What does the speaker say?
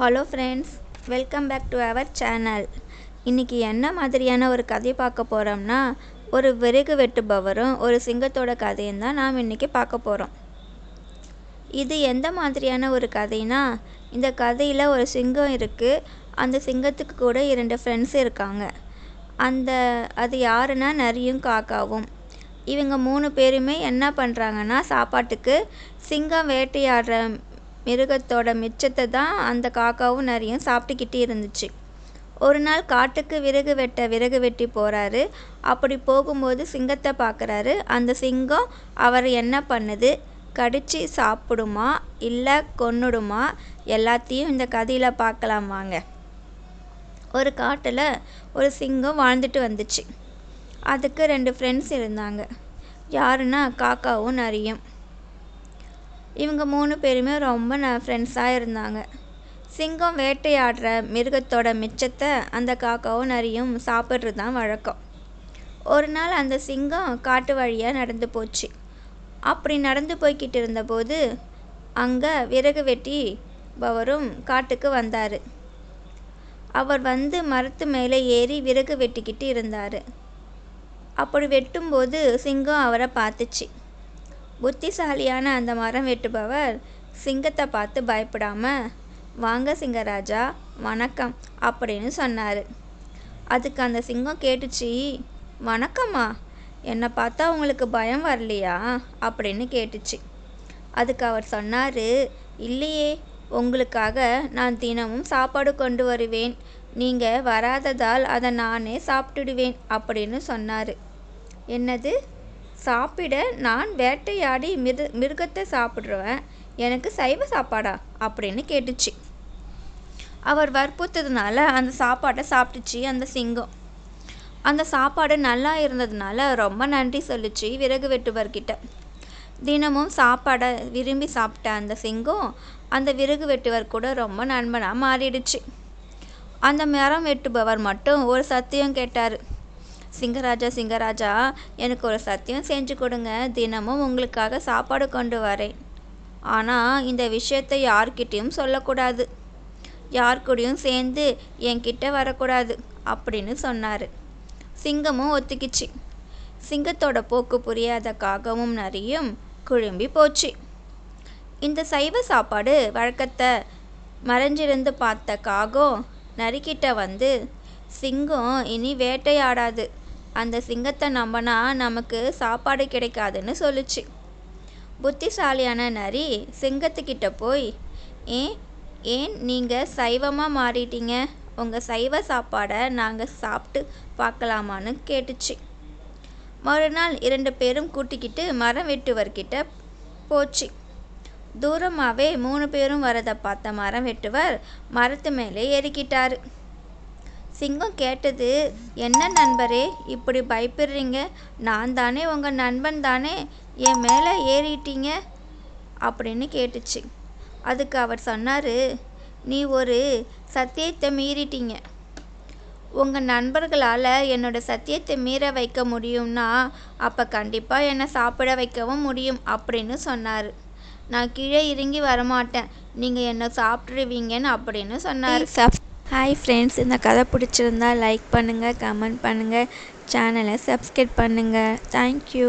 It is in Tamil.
Hello friends welcome back to our channel இன்றைக்கி என்ன மாதிரியான ஒரு கதை பார்க்க போகிறோம்னா ஒரு விறகு வெட்டுபவரும் ஒரு சிங்கத்தோட கதையும் தான் நாம் இன்றைக்கி பார்க்க போகிறோம் இது எந்த மாதிரியான ஒரு கதைனா இந்த கதையில் ஒரு சிங்கம் இருக்குது அந்த சிங்கத்துக்கு கூட இரண்டு ஃப்ரெண்ட்ஸ் இருக்காங்க. அந்த அது யாருன்னா நரியும் காக்காவும். இவங்க மூணு பேருமே என்ன பண்ணுறாங்கன்னா சாப்பாட்டுக்கு சிங்கம் வேட்டையாடுற மிருகத்தோட மிச்சத்தை தான் அந்த காக்காவும் நரியும் சாப்பிட்டுக்கிட்டு இருந்துச்சு. ஒரு நாள் காட்டுக்கு விறகு வெட்ட விறகு வெட்டி போகிறாரு அப்படி போகும்போது சிங்கத்தை பார்க்குறாரு. அந்த சிங்கம் அவர் என்ன பண்ணுது? கடிச்சு சாப்பிடுமா? இல்லை கொன்னுடுமா? எல்லாத்தையும் இந்த கதையில் பார்க்கலாம் வாங்க. ஒரு காட்டில் ஒரு சிங்கம் வாழ்ந்துட்டு வந்துச்சு. அதுக்கு ரெண்டு ஃப்ரெண்ட்ஸ் இருந்தாங்க. யாருன்னா காக்காவும் நரியும் இவங்க மூணு பேருமே ரொம்ப ந ஃப்ரெண்ட்ஸாக இருந்தாங்க. சிங்கம் வேட்டையாடுற மிருகத்தோட மிச்சத்தை அந்த காக்காவும் நரியும் சாப்பிட்றது தான் வழக்கம். ஒரு நாள் அந்த சிங்கம் காட்டு வழியாக நடந்து போச்சு. அப்படி நடந்து போய்கிட்டு இருந்தபோது அங்கே விறகு வெட்டி பவரும் காட்டுக்கு வந்தார். அவர் வந்து மரத்து மேலே ஏறி விறகு வெட்டிக்கிட்டு இருந்தார். அப்படி வெட்டும்போது சிங்கம் அவரை பார்த்துச்சு. புத்திசாலியான அந்த மரம் வெட்டுபவர் சிங்கத்தை பார்த்து பயப்படாம வாங்க சிங்கராஜா வணக்கம் அப்படின்னு சொன்னார். அதுக்கு அந்த சிங்கம் கேட்டுச்சு வணக்கம்மா என்னை பார்த்தா உங்களுக்கு பயம் வரலையா? அப்படின்னு கேட்டுச்சு. அதுக்கு அவர் சொன்னார் இல்லையே உங்களுக்காக நான் தினமும் சாப்பாடு கொண்டு வருவேன். நீங்கள் வராததால் அதை நானே சாப்பிட்டுடுவேன் அப்படின்னு சொன்னார். என்னது? சாப்பிட நான் வேட்டையாடி மிரு மிருகத்தை சாப்பிட்ருவேன் எனக்கு சைவ சாப்பாடா? அப்படின்னு கேட்டுச்சு. அவர் வற்புறுத்ததுனால அந்த சாப்பாட்டை சாப்பிட்டுச்சு அந்த சிங்கம். அந்த சாப்பாடு நல்லா இருந்ததுனால ரொம்ப நன்றி சொல்லிச்சு விறகு வெட்டுவர்கிட்ட. தினமும் சாப்பாடை விரும்பி சாப்பிட்ட அந்த சிங்கம் அந்த விறகு வெட்டுவர் கூட ரொம்ப நண்பனாக மாறிடுச்சு. அந்த மரம் வெட்டுபவர் மட்டும் ஒரு சத்தியம் கேட்டார். சிங்கராஜா சிங்கராஜா எனக்கு ஒரு சத்தியம் செஞ்சு கொடுங்க. தினமும் உங்களுக்காக சாப்பாடு கொண்டு வரேன். ஆனால் இந்த விஷயத்தை யார்கிட்டேயும் சொல்லக்கூடாது. யார் கூடயும் சேர்ந்து என்கிட்ட வரக்கூடாது அப்படின்னு சொன்னார். சிங்கமும் ஒத்துக்கிச்சு. சிங்கத்தோட போக்கு புரியாத காகமும் நரியும் குழும்பி போச்சு. இந்த சைவ சாப்பாடு வழக்கத்தை மறைஞ்சிருந்து பார்த்த காகம் நரிக்கிட்ட வந்து சிங்கம் இனி வேட்டையாடாது. அந்த சிங்கத்தை நம்பினா நமக்கு சாப்பாடு கிடைக்காதுன்னு சொல்லுச்சு. புத்திசாலியான நரி சிங்கத்துக்கிட்ட போய் ஏன் ஏன் நீங்கள் சைவமாக மாறிட்டீங்க? உங்கள் சைவ சாப்பாடை நாங்கள் சாப்பிட்டு பார்க்கலாமான்னு கேட்டுச்சு. மறுநாள் இரண்டு பேரும் கூட்டிக்கிட்டு மரம் வெட்டுவர்கிட்ட போச்சு. தூரமாகவே மூணு பேரும் வரதை பார்த்த மரம் வெட்டுவர் மரத்து மேலே ஏறிக்கிட்டாரு. சிங்கம் கேட்டது என்ன நண்பரே இப்படி பயப்படுறீங்க? நான் தானே உங்கள் நண்பன் தானே? என் மேலே ஏறிட்டீங்க? அப்படின்னு கேட்டுச்சு. அதுக்கு அவர் சொன்னார் நீ ஒரு சத்தியத்தை மீறிட்டீங்க. உங்கள் நண்பர்களால் என்னோட சத்தியத்தை மீற வைக்க முடியும்னா அப்போ கண்டிப்பாக என்னை சாப்பிட வைக்கவும் முடியும் அப்படின்னு சொன்னார். நான் கீழே இறங்கி வரமாட்டேன். நீங்கள் என்னை சாப்பிட்ருவீங்கன்னு அப்படின்னு சொன்னார். ஹாய் ஃப்ரெண்ட்ஸ் இந்த கதை பிடிச்சிருந்தா லைக் பண்ணுங்கள் கமெண்ட் பண்ணுங்கள் சேனலை சப்ஸ்கிரைப் பண்ணுங்கள் தேங்க்யூ